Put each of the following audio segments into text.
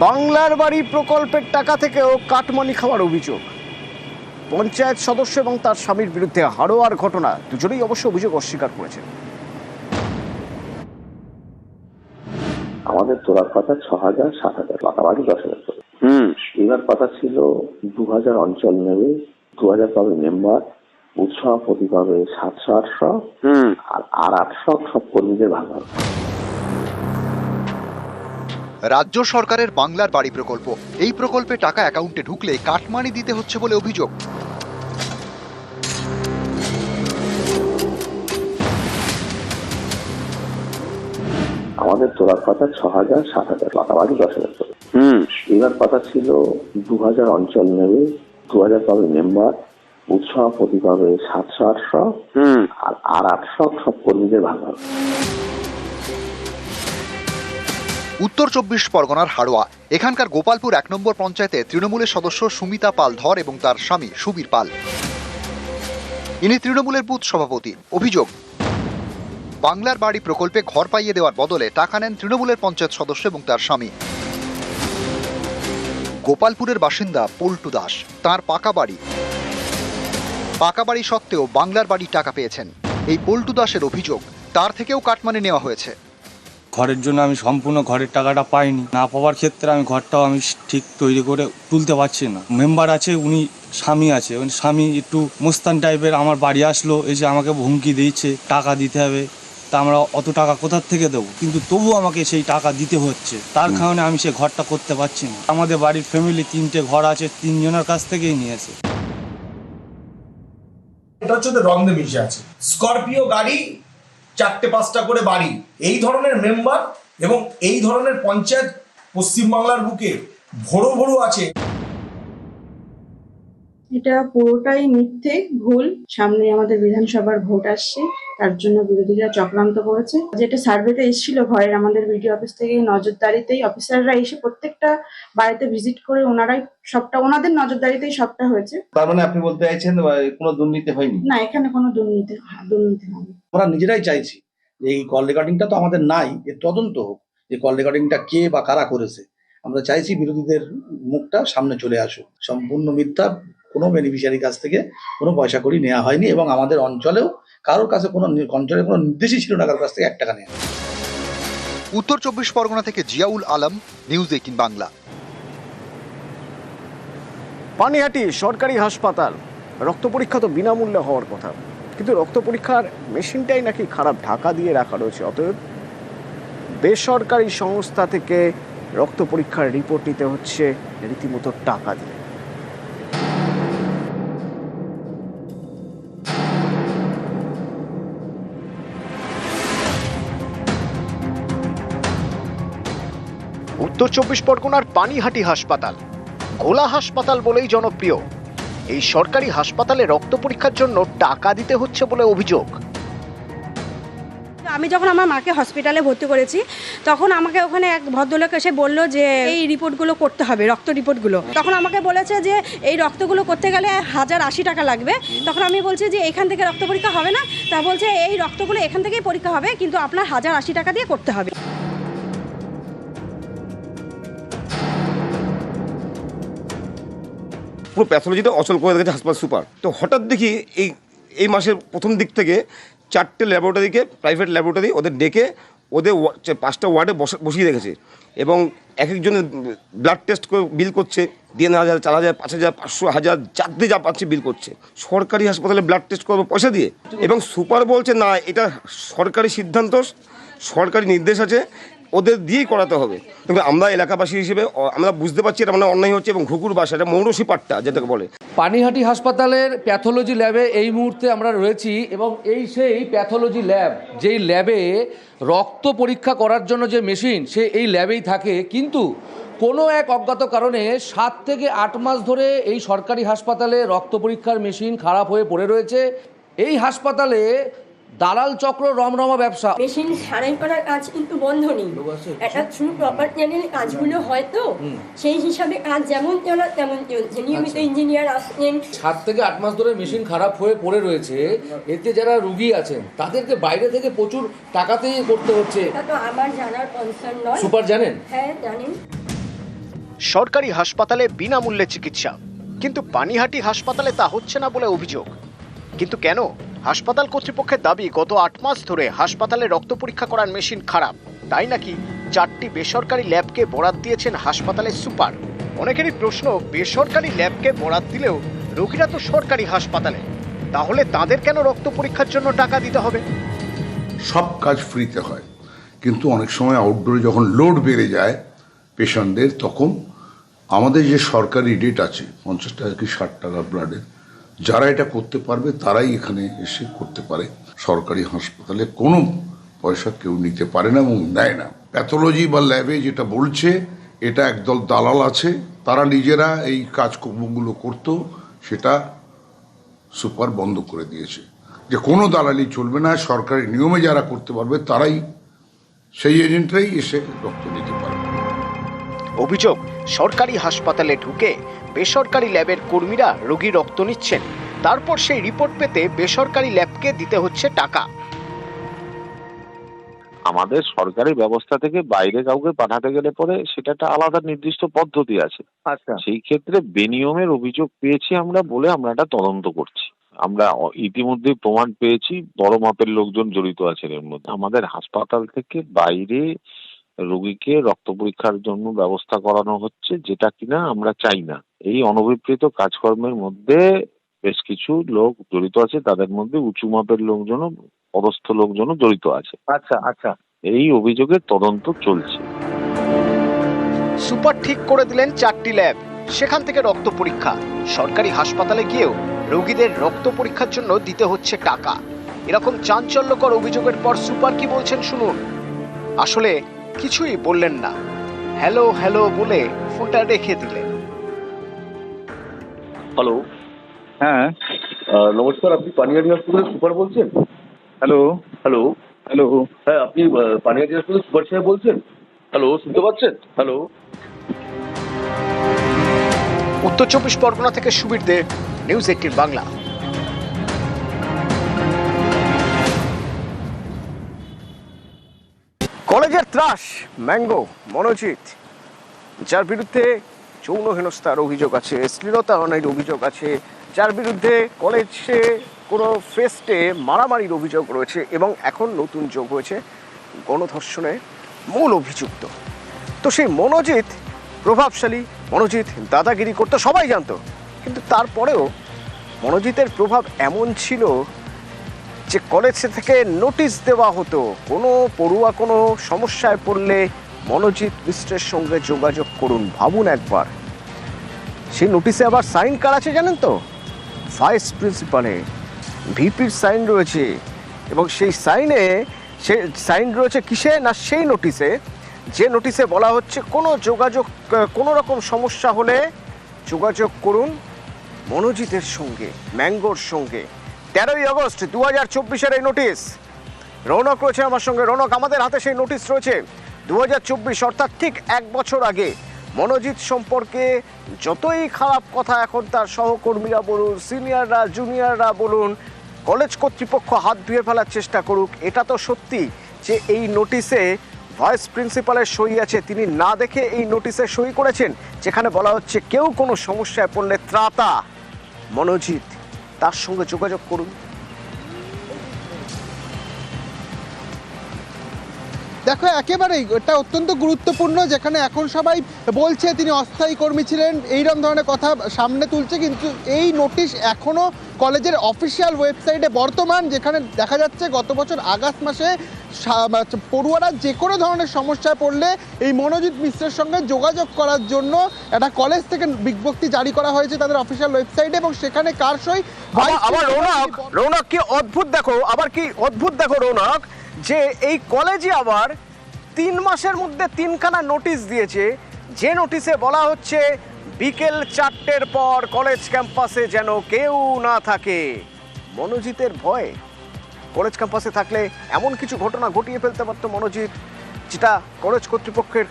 বাংলার বাড়ি প্রকল্পের টাকা থেকেও কাটমানি খাওয়ার অভিযোগ। পঞ্চায়েত সদস্য এবং তার স্বামীর বিরুদ্ধে হারোয়ার ঘটনা দুজনেই অবশ্য অভিযোগ অস্বীকার করেছেন। আমাদের তোলার কথা ছ হাজার সাত হাজার পাতা বাড়ি দশ হাজার করে। হুম। এবার কথা ছিল দু হাজার অঞ্চল নেবে দু হাজার পাবে মেম্বার উৎসভাপতি পাবে সাতশো আটশো হুম। আর আর আটশো সব কর্মীদের ভাগ হবে। রাজ্য সরকারের বাংলার বাড়ি প্রকল্প। এই প্রকল্পে টাকা অ্যাকাউন্টে ঢুকলে কাটমানি দিতে হচ্ছে বলে অভিযোগ। আমাদের তোলার কথা ছ হাজার সাত হাজার পাকাবাড়ি দশ হাজার হুম। এবার কথা ছিল দু হাজার অঞ্চল নেবে দু হাজার পাবে মেম্বার উৎসভাপতি পাবে সাতশো আটশো হুম। আর আর আটশো সব কর্মীদের ভাগ হবে। উত্তর চব্বিশ পরগনার হাড়োয়া। এখানকার গোপালপুর এক নম্বর পঞ্চায়েতে তৃণমূলের সদস্য সুমিতা পাল ধর এবং তার স্বামী সুবীর পাল। ইনি তৃণমূলের বুথ সভাপতি। অভিযোগ, বাংলার বাড়ি প্রকল্পে ঘর পাইয়ে দেওয়ার বদলে টাকা নেন তৃণমূলের পঞ্চায়েত সদস্য এবং তার স্বামী। গোপালপুরের বাসিন্দা পল্টু দাস, তার পাকা বাড়ি। পাকা বাড়ি সত্ত্বেও বাংলার বাড়ি টাকা পেয়েছেন। এই পল্টু দাসের অভিযোগ, তার থেকেও কাটমানি নেওয়া হয়েছে। ঘরের জন্য আমি সম্পূর্ণ ঘরের টাকাটা পাইনি। না পাওয়ার ক্ষেত্রে আমি ঘরটাও আমি ঠিক তৈরি করে তুলতে পারছি না। মেম্বার আছে উনি স্বামী আছে। উনি স্বামী একটু মোস্তান টাইপের আমার বাড়ি আসলো এসে আমাকে হুমকি দিয়েছে টাকা দিতে হবে তা আমরা অত টাকা কোথার থেকে দেবো? কিন্তু তবুও আমাকে সেই টাকা দিতে হচ্ছে। তার কারণে আমি সেই ঘরটা করতে পারছি না। আমাদের বাড়ির ফ্যামিলি তিনটে ঘর আছে তিনজনের কাছ থেকেই নিয়েছে। এটা হচ্ছে রন্ধে মিশে আছে। স্করপিও গাড়ি চারটে পাঁচটা করে বাড়ি। এই ধরনের মেম্বার এবং এই ধরনের পঞ্চায়েত পশ্চিমবাংলার বুকে ভোরো ভোরো আছে। এটা পুরোটাই মিথ্যে ভুল। সামনে আমাদের বিধানসভার ভোট আসছে তার জন্য বিরোধীরা চক্রান্ত করেছে। যেটা সার্ভেতে এসেছিল ঘরের আমাদের বিডিও অফিস থেকে নজরদারিতেই অফিসাররা এসে প্রত্যেকটা বাড়িতে ভিজিট করে ওনারাই সবটা ওনাদের নজরদারিতেই সবটা হয়েছে। তার মানে আপনি বলতে চাইছেন কোনো দুর্নীতি হয়নি? না এখানে কোনো দুর্নীতি দুর্নীতি হয়নি। আমরা নিজেরাই চাইছি যে এই কল রেকর্ডিংটা তো আমাদের নাই এর তদন্ত হোক যে কল রেকর্ডিংটা কে বা কারা করেছে। আমরা চাইছি বিরোধীদের মুখটা সামনে চলে আসুক। সম্পূর্ণ মিথ্যা কোনো বেনিফিশিয়ারির কাছ থেকে কোনো পয়সা করি নেওয়া হয়নি এবং আমাদের অঞ্চলেও কারোর কাছে কোনো অঞ্চলে কোনো নির্দেশই ছিল না কারোর কাছ থেকে এক টাকা নেওয়া উত্তর চব্বিশ পরগনা থেকে জিয়াউল আলম নিউজ এইটিন বাংলা। পানিহাটি সরকারি হাসপাতাল। রক্ত পরীক্ষা তো বিনামূল্যে হওয়ার কথা। কিন্তু রক্ত পরীক্ষার মেশিনটাই নাকি খারাপ ঢাকা দিয়ে রাখা রয়েছে, অতএব বেসরকারি সংস্থা থেকে রক্ত পরীক্ষার রিপোর্ট নিতে হচ্ছে, রীতিমতো টাকা দিয়ে। উত্তর চব্বিশ পরগনার পানিহাটি হাসপাতাল গোলা হাসপাতাল বলেই জনপ্রিয়। এই সরকারি হাসপাতালে রক্ত পরীক্ষার জন্য টাকা দিতে হচ্ছে বলে অভিযোগ। আমি যখন আমার মাকে হসপিটালে ভর্তি করেছি, তখন আমাকে ওখানে এক ভদ্রলোক এসে বলল যে, এই রিপোর্টগুলো করতে হবে, রক্ত রিপোর্টগুলো। তখন আমাকে বলেছে যে, এই রক্তগুলো করতে গেলে হাজার আশি টাকা লাগবে। তখন আমি বলছি যে, এখান থেকে রক্ত পরীক্ষা হবে না? তা বলছে, এই রক্তগুলো এখান থেকেই পরীক্ষা হবে, কিন্তু আপনার হাজার আশি টাকা দিয়ে করতে হবে। পুরো প্যাথোলজিটা অচল করে রেখেছে হাসপাতাল সুপার। তো হঠাৎ দেখি এই এই মাসের প্রথম দিক থেকে চারটে ল্যাবরেটরিকে প্রাইভেট ল্যাবরেটরি ওদের ডেকে ওদের পাঁচটা ওয়ার্ডে বসা- বসিয়ে রেখেছে। এবং এক একজনের ব্লাড টেস্ট করে বিল করছে তিন হাজার, চার হাজার, পাঁচ হাজার, পাঁচশো, হাজার যাতে যা পাচ্ছে বিল করছে। সরকারি হাসপাতালে ব্লাড টেস্ট করব পয়সা দিয়ে। এবং সুপার বলছে, না, এটা সরকারি সিদ্ধান্ত, সরকারি নির্দেশ আছে ওদের দিয়েই করাতে হবে। তবে আমরা এলাকাবাসী হিসেবে আমরা বুঝতে পারছি এটা মানে অন্যায় হচ্ছে এবং ঘুঘুর বাসা, এটা মৌরসি পাট্টা যেটাকে বলে। পানিহাটি হাসপাতালের প্যাথোলজি ল্যাবে এই মুহূর্তে আমরা রয়েছি এবং এই সেই প্যাথোলজি ল্যাব, যেই ল্যাবে রক্ত পরীক্ষা করার জন্য যে মেশিন, সে এই ল্যাবেই থাকে। কিন্তু কোনো এক অজ্ঞাত কারণে সাত থেকে আট মাস ধরে এই সরকারি হাসপাতালে রক্ত পরীক্ষার মেশিন খারাপ হয়ে পড়ে রয়েছে। এই হাসপাতালে দালাল চক্র রমরমা ব্যবসা। মেশিন সারাই করার কাজ কিন্তু বন্ধ নেই। একটা থ্রু প্রপার চ্যানেল কাজগুলো হয় তো সেই হিসাবে কাজ যেমন চলার তেমন চলছে নিয়মিত ইঞ্জিনিয়ার আসছেন। সাত থেকে আট মাস ধরে মেশিন খারাপ হয়ে পড়ে রয়েছে। এতে যারা রুগী আছেন তাদেরকে বাইরে থেকে প্রচুর টাকাতেই করতে হচ্ছে। এটা তো আমার জানার কনসার্ন নয়। সুপার জানেন? হ্যাঁ জানেন। সরকারি হাসপাতালে বিনামূল্যে চিকিৎসা। কিন্তু পানিহাটি হাসপাতালে তা হচ্ছে না বলে অভিযোগ। কিন্তু কেন? হাসপাতাল কর্তৃপক্ষের দাবি, গত আট মাস ধরে হাসপাতালে রক্ত পরীক্ষা করার মেশিন খারাপ। তাই নাকি চারটি বেসরকারি ল্যাবকে বরাদ দিয়েছেন হাসপাতালের সুপার? অনেকেরই প্রশ্ন, বেসরকারি ল্যাবকে বরাদ দিলেও রোগীরা তো সরকারি হাসপাতালে। তাহলে তাদের কেন রক্ত পরীক্ষার জন্য টাকা দিতে হবে? সব কাজ ফ্রিতে হয়। কিন্তু অনেক সময় আউটডোরে যখন লোড বেড়ে যায় পেশেন্টদের তখন আমাদের যে সরকারি রেট আছে, পঞ্চাশ টাকা কি ষাট টাকা ব্লাডের যারা এটা করতে পারবে, তারাই এখানে এসে করতে পারে। সরকারি হাসপাতালে কোনো পয়সা কেউ নিতে পারে না এবং নেয় না। প্যাথোলজি বা ল্যাবে যেটা বলছে, এটা একদল দালাল আছে। তারা নিজেরা এই কাজকর্মগুলো করতো, সেটা সুপার বন্ধ করে দিয়েছে। যে কোনো দালালি চলবে না, সরকারি নিয়মে যারা করতে পারবে, তারাই, সেই এজেন্টরাই এসে রক্ত নিতে পারবে। অভিযোগ সরকারি হাসপাতালে ঢুকে বেসরকারি ল্যাবের কর্মীরা রোগী রক্ত নিচ্ছেন। তারপর সেই রিপোর্ট পেতে বেসরকারি ল্যাবকে দিতে হচ্ছে টাকা। আমাদের সরকারি ব্যবস্থা থেকে বাইরে কাউকে পাঠাতে গেলে পরে সেটা একটা আলাদা নির্দিষ্ট পদ্ধতি আছে। আচ্ছা। সেই ক্ষেত্রে বেনিয়মের অভিযোগ পেয়েছি আমরা বলে আমরা এটা তদন্ত করছি। আমরা ইতিমধ্যে প্রমাণ পেয়েছি বড় মাপের লোকজন জড়িত আছেন এর মধ্যে। আমাদের হাসপাতাল থেকে বাইরে রোগীকে রক্ত পরীক্ষার জন্য ব্যবস্থা করানো হচ্ছে যেটা কিনা আমরা চাই না। এই অনভিপ্রেত কাজকর্মের মধ্যে বেশ কিছু লোক জড়িত আছে তাদের মধ্যে উঁচু মাপের লোকজনও পদস্থ লোকজনও জড়িত আছে। আচ্ছা আচ্ছা। এই অভিযোগের তদন্ত চলছে। সুপার ঠিক করে দিলেন চারটি ল্যাব সেখান থেকে রক্ত পরীক্ষা। সরকারি হাসপাতালে গিয়েও রোগীদের রক্ত পরীক্ষার জন্য দিতে হচ্ছে টাকা। এরকম চাঞ্চল্যকর অভিযোগের পর সুপার কি বলছেন শুনুন। আসলে কিছুই বললেন না। হ্যালো হ্যালো বলে ফোনটা রেখে দিলেন। হ্যালো। হ্যাঁ। নমস্কার আপনি পানিহাটি হসপিটালের সুপার বলছেন? হ্যালো। হ্যালো। হ্যালো। হ্যাঁ আপনি আহ, পানিহাটি হসপিটালের সুপার সাহেব বলছেন? হ্যালো শুনতে পাচ্ছেন? হ্যালো। উত্তর চব্বিশ পরগনা থেকে সুবীর দে নিউজ এইটিন বাংলা। কলেজের ত্রাস, ম্যাঙ্গো, মনোজিৎ, যার বিরুদ্ধে যৌন হেনস্থার অভিযোগ আছে শ্লীলতায়নের অভিযোগ আছে, যার বিরুদ্ধে কলেজে কোনো ফেস্টে মারামারির অভিযোগ রয়েছে এবং এখন নতুন যোগ হয়েছে গণধর্ষণে মূল অভিযুক্ত। তো সেই মনোজিৎ প্রভাবশালী, মনোজিৎ দাদাগিরি করতো, সবাই জানতো। কিন্তু তারপরেও মনোজিতের প্রভাব এমন ছিল যে কলেজ থেকে নোটিশ দেওয়া হতো, কোনো পড়ুয়া কোনো সমস্যায় পড়লে মনোজিৎ মিশ্রের সঙ্গে যোগাযোগ করুন, ভাবুন একবার। সেই নোটিশে আবার সাইন কার আছে জানেন তো? ভাইস প্রিন্সিপালে ভিপির সাইন রয়েছে এবং সেই সাইনে সে সাইন রয়েছে কিসে না সেই নোটিশে? যে নোটিশে বলা হচ্ছে কোনো যোগাযোগ, কোনো রকম সমস্যা হলে যোগাযোগ করুন মনোজিতের সঙ্গে, ম্যাঙ্গোর সঙ্গে। তেরোই আগস্ট দু হাজার চব্বিশের এই নোটিশ। রৌনক রয়েছে আমার সঙ্গে। রৌনক, আমাদের হাতে সেই নোটিশ রয়েছে। দু হাজার চব্বিশ, অর্থাৎ ঠিক এক বছর আগে। মনোজিৎ সম্পর্কে যতই খারাপ কথা এখন তার সহকর্মীরা বলুন, সিনিয়ররা, জুনিয়ররা বলুন, কলেজ কর্তৃপক্ষ হাত ধুয়ে ফেলার চেষ্টা করুক, এটা তো সত্যি যে এই নোটিশে ভাইস প্রিন্সিপালের সই আছে। তিনি না দেখে এই নোটিশে সই করেছেন, যেখানে বলা হচ্ছে কেউ কোনো সমস্যায় পড়লে ত্রাতা। মনোজিৎ। তার সঙ্গে যোগাযোগ করুন। দেখো একেবারেই এটা অত্যন্ত গুরুত্বপূর্ণ যেখানে এখন সবাই বলছে তিনি অস্থায়ী কর্মী ছিলেন এইরকম ধরনের কথা সামনে তুলছে কিন্তু এই নোটিশ এখনও কলেজের অফিসিয়াল ওয়েবসাইটে বর্তমান যেখানে দেখা যাচ্ছে গত বছর আগস্ট মাসে পড়ুয়ারা যে কোনো ধরনের সমস্যায় পড়লে এই মনোজিৎ মিশ্রের সঙ্গে যোগাযোগ করার জন্য একটা কলেজ থেকে বিজ্ঞপ্তি জারি করা হয়েছে তাদের অফিসিয়াল ওয়েবসাইটে এবং সেখানে কার সই আবার আবার রৌনক রৌনক কি অদ্ভুত দেখো আবার কি অদ্ভুত দেখো রৌনক। যে এই কলেজে আবার তিন মাসের মধ্যে তিনখানা নোটিশ দিয়েছে। যে নোটিশে বলা হচ্ছে, বিকেল চারটের পর কলেজ ক্যাম্পাসে যেন কেউ না থাকে। মনোজিতের ভয়। কলেজ ক্যাম্পাসে থাকলে এমন কিছু ঘটনা ঘটিয়ে ফেলতে পারত মনোজিৎ, যেটা কলেজ কর্তৃপক্ষের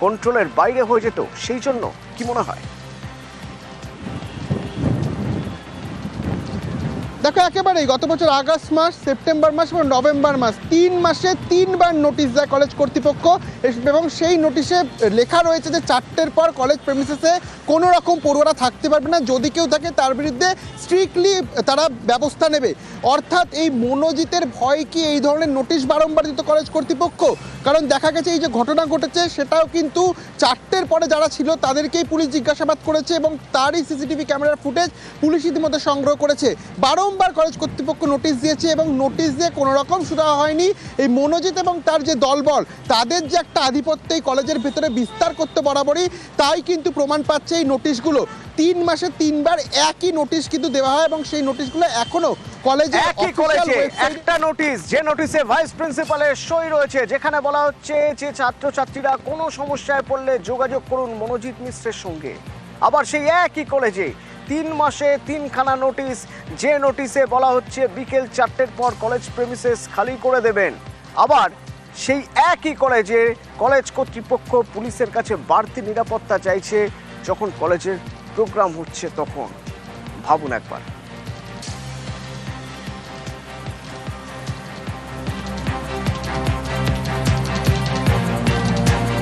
কন্ট্রোলের বাইরে হয়ে যেত। সেই জন্য কি মনে হয়? দেখো, একেবারেই গত বছর আগস্ট মাস, সেপ্টেম্বর মাস এবং নভেম্বর মাস, তিন মাসে তিনবার নোটিশ দেয় কলেজ কর্তৃপক্ষ। এবং সেই নোটিশে লেখা রয়েছে যে চারটের পর কলেজ প্রেমিসেসে কোনো রকম পড়ুয়ারা থাকতে পারবে না। যদি কেউ থাকে, তার বিরুদ্ধে স্ট্রিক্টলি তারা ব্যবস্থা নেবে। অর্থাৎ এই মনোজিতের ভয় কি এই ধরনের নোটিশ বারংবার দিত কলেজ কর্তৃপক্ষ? কারণ দেখা গেছে, এই যে ঘটনা ঘটেছে, সেটাও কিন্তু চারটের পরে যারা ছিল, তাদেরকেই পুলিশ জিজ্ঞাসাবাদ করেছে এবং তারই সিসিটিভি ক্যামেরার ফুটেজ পুলিশ ইতিমধ্যে সংগ্রহ করেছে। বারংবার কলেজ কর্তৃপক্ষ নোটিশ দিয়েছে এবং নোটিশ দিয়ে কোনো রকম সুরা হয়নি। এই মনোজিৎ এবং তার যে দলবল তাদের যে একটা আধিপত্য এই কলেজের ভেতরে বিস্তার করতে বরাবরই তাই কিন্তু প্রমাণ পাচ্ছে এই নোটিশগুলো তিন মাসে তিনবার একই নোটিশ কিন্তু দেওয়া হয় এবং সেই নোটিশগুলো এখনও কলেজে একই কলেজে একটা নোটিশ যে নোটিশে ভাইস প্রিন্সিপালের সই রয়েছে যেখানে বলা হচ্ছে যে ছাত্রছাত্রীরা কোনো সমস্যায় পড়লে যোগাযোগ করুন মনোজিৎ মিশ্রের সঙ্গে। আবার সেই একই কলেজে তিন মাসে তিনখানা নোটিশ। যে নোটিশে বলা হচ্ছে বিকেল চারটের পর কলেজ প্রেমিসেস খালি করে দেবেন, আবার সেই একই কলেজে কলেজ কর্তৃপক্ষ পুলিশের কাছে বাড়তি নিরাপত্তা চাইছে যখন কলেজের প্রোগ্রাম হচ্ছে তখন। ভাবুন একবার।